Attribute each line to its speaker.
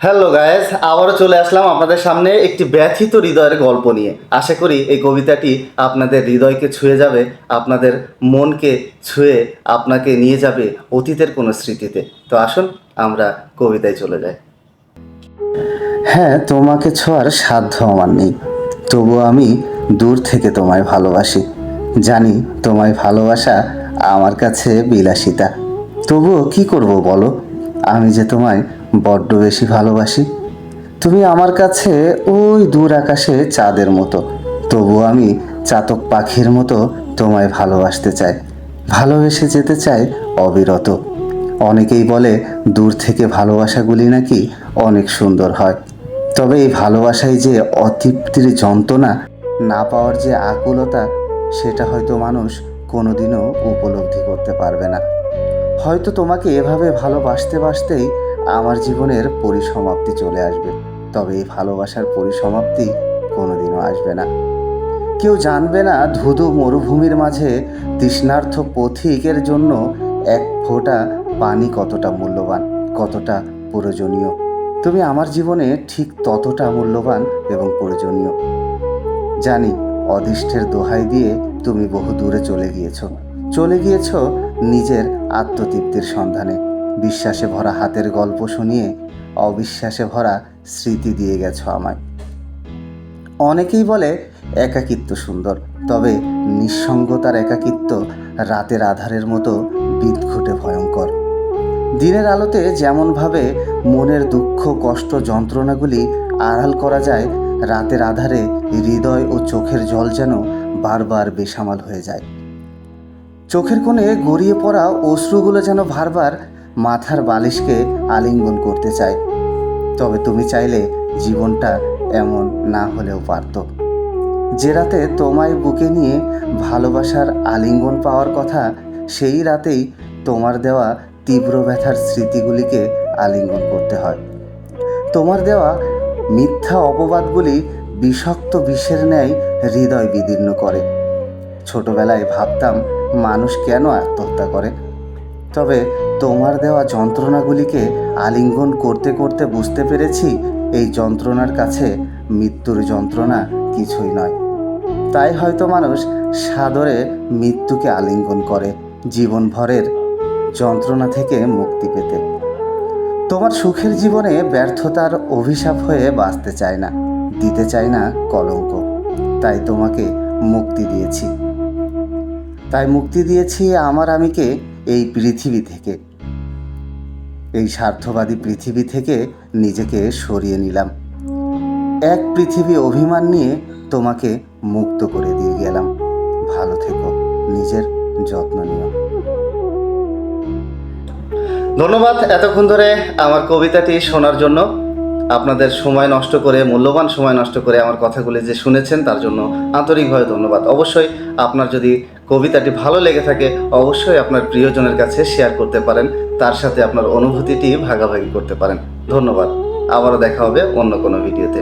Speaker 1: Hello guys আবারও চলে আসলাম আপনাদের সামনে একটি ব্যথিত হৃদয়ের গল্প নিয়ে। আশা করি এই কবিতাটি আপনাদের হৃদয়কে ছুঁয়ে যাবে, আপনাদের মনকে ছুঁয়ে আপনাকে নিয়ে যাবে অতীতের কোনো স্মৃতিতে। তো আসুন, আমরা কবিতায় চলে যাই। হ্যাঁ তোমাকে ছোঁয়ার সাধ্য আমার নেই। তবু আমি দূর থেকে তোমায় ভালোবাসি। জানি তোমায় ভালোবাসা আমার কাছে বিলাসিতা। তবুও কি করব বলো? আমি যে তোমায় বড্ড বেশি ভালোবাসি। তুমি আমার কাছে ওই দূর আকাশে চাঁদের মতো। তবু আমি চাতক পাখির মতো তোমায় ভালোবাসতে চাই। ভালোবেসে যেতে চাই অবিরত। অনেকেই বলে দূর থেকে ভালোবাসাগুলি নাকি অনেক সুন্দর হয়। তবে এই ভালোবাসায় যে অতৃপ্তির যন্ত্রণা, না পাওয়ার যে আকুলতা, সেটা হয়তো মানুষ কোনোদিনও উপলব্ধি করতে পারবে না। হয়তো তোমাকে এভাবে ভালোবাসতে বাসতেই আমার জীবনের পরিসমাপ্তি চলে আসবে। তবে এই ভালোবাসার পরিসমাপ্তি কোনোদিনও আসবে না। কেউ জানবে না ধুধু মরুভূমির মাঝে তৃষ্ণার্থ পথিকের জন্য এক ফোঁটা পানি কতটা মূল্যবান, কতটা প্রয়োজনীয়। তুমি আমার জীবনে ঠিক ততটা মূল্যবান এবং প্রয়োজনীয়। জানি অদিষ্টের দোহাই দিয়ে তুমি বহু দূরে চলে গিয়েছ। চলে গিয়েছ নিজের আত্মতৃপ্তির সন্ধানে। বিশ্বাসে ভরা হাতের গল্প শুনিয়ে অবিশ্বাসে ভরা স্মৃতি দিয়ে গেছ আমায়। অনেকেই বলে একাকিত্ব সুন্দর, তবে নিঃসঙ্গতার একাকিত্ব রাতের আধারের মতো বিদঘুটে ভয়ঙ্কর। দিনের আলোতে যেমনভাবে মনের দুঃখ, কষ্ট, যন্ত্রণাগুলি আড়াল করা যায়, রাতের আধারে হৃদয় ও চোখের জল যেন বারবার বেসামাল হয়ে যায়। চোখের কোণে গড়িয়ে পড়া অশ্রুগুলো যেন বারবার মাথার বালিশকে আলিঙ্গন করতে চায়। তবে তুমি চাইলে জীবনটা এমন না হলেও পারত। যে রাতে তোমায় বুকে নিয়ে ভালোবাসার আলিঙ্গন পাওয়ার কথা, সেই রাতেই তোমার দেওয়া তীব্র ব্যথার স্মৃতিগুলিকে আলিঙ্গন করতে হয়। তোমার দেওয়া মিথ্যা অপবাদগুলি বিষাক্ত বিষের ন্যায় হৃদয় বিদীর্ণ করে। ছোটবেলায় ভাবতাম, মানুষ কেন আত্মহত্যা করে? তবে তোমার দেওয়া যন্ত্রণাগুলিকে আলিঙ্গন করতে করতে বুঝতে পেরেছি, এই যন্ত্রণার কাছে মৃত্যুর যন্ত্রণা কিছুই নয়। তাই হয়তো মানুষ সাদরে মৃত্যুকে আলিঙ্গন করে জীবনভরের যন্ত্রণা থেকে মুক্তি পেতে। তোমার সুখের জীবনে ব্যর্থতার অভিশাপ হয়ে বাঁচতে চায় না, দিতে চায় না কলঙ্ক। তাই তোমাকে মুক্তি দিয়েছি। তাই মুক্তি দিয়েছি আমার আমিকে এই পৃথিবী থেকে। এই স্বার্থবাদী পৃথিবী থেকে নিজেকে সরিয়ে নিলাম। এক পৃথিবী অভিমান নিয়ে তোমাকে মুক্ত করে দিয়ে গেলাম। ভালো থেকো, নিজের যত্ন নিও। ধন্যবাদ এতক্ষণ ধরে আমার কবিতাটি শোনার জন্য। আপনাদের সময় নষ্ট করে, মূল্যবান সময় নষ্ট করে আমার কথাগুলি যে শুনেছেন, তার জন্য আন্তরিকভাবে ধন্যবাদ। অবশ্যই আপনার যদি কবিতাটি ভালো লেগে থাকে, অবশ্যই আপনার প্রিয়জনের কাছে শেয়ার করতে পারেন। তার সাথে আপনার অনুভূতিটি ভাগাভাগি করতে পারেন। ধন্যবাদ। আবারও দেখা হবে অন্য কোনো ভিডিওতে